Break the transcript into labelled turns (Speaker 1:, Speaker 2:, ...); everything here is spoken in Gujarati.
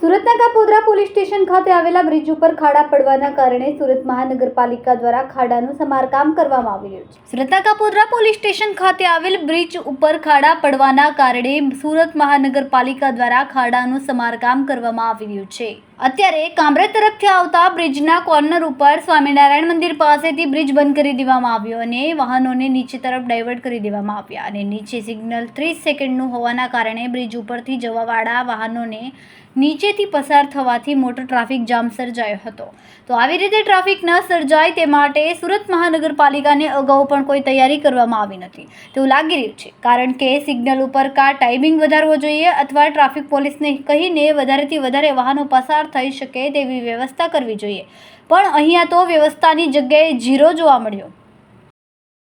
Speaker 1: સુરતના કાપોદરા પોલીસ સ્ટેશન ખાતે આવેલા બ્રિજ ઉપર ખાડા પડવાના કારણે સુરત મહાનગરપાલિકા દ્વારા ખાડાનું સમારકામ કરવામાં આવી રહ્યું છે. સુરતના કાપોદરા પોલીસ સ્ટેશન ખાતે આવેલ બ્રિજ ઉપર ખાડા પડવાના કારણે સુરત મહાનગરપાલિકા દ્વારા ખાડાનું સમારકામ કરવામાં આવી રહ્યું છે. અત્યારે કામરેજ તરફથી આવતા બ્રિજના કોર્નર ઉપર સ્વામિનારાયણ મંદિર પાસેથી બ્રિજ બંધ કરી દેવામાં આવ્યો અને વાહનોને નીચે તરફ ડાયવર્ટ કરી દેવામાં આવ્યા અને નીચે સિગ્નલ ત્રીસ સેકન્ડનું હોવાના કારણે બ્રિજ ઉપરથી જવાવાળા વાહનોને નીચેથી પસાર થવાથી મોટો ટ્રાફિક જામ સર્જાયો હતો. તો આવી રીતે ટ્રાફિક ન સર્જાય તે માટે સુરત મહાનગરપાલિકાને અગાઉ પણ કોઈ તૈયારી કરવામાં આવી નથી. તેવું લાગી રહ્યું છે. કારણ કે સિગ્નલ ઉપર કા ટાઈમિંગ વધારવો જોઈએ અથવા ટ્રાફિક પોલીસને કહીને વધારેથી વધારે વાહનો પસાર થઈ શકે તેવી વ્યવસ્થા કરવી જોઈએ. પણ અહીંયા તો વ્યવસ્થાની જગ્યાએ ઝીરો જોવા મળ્યો.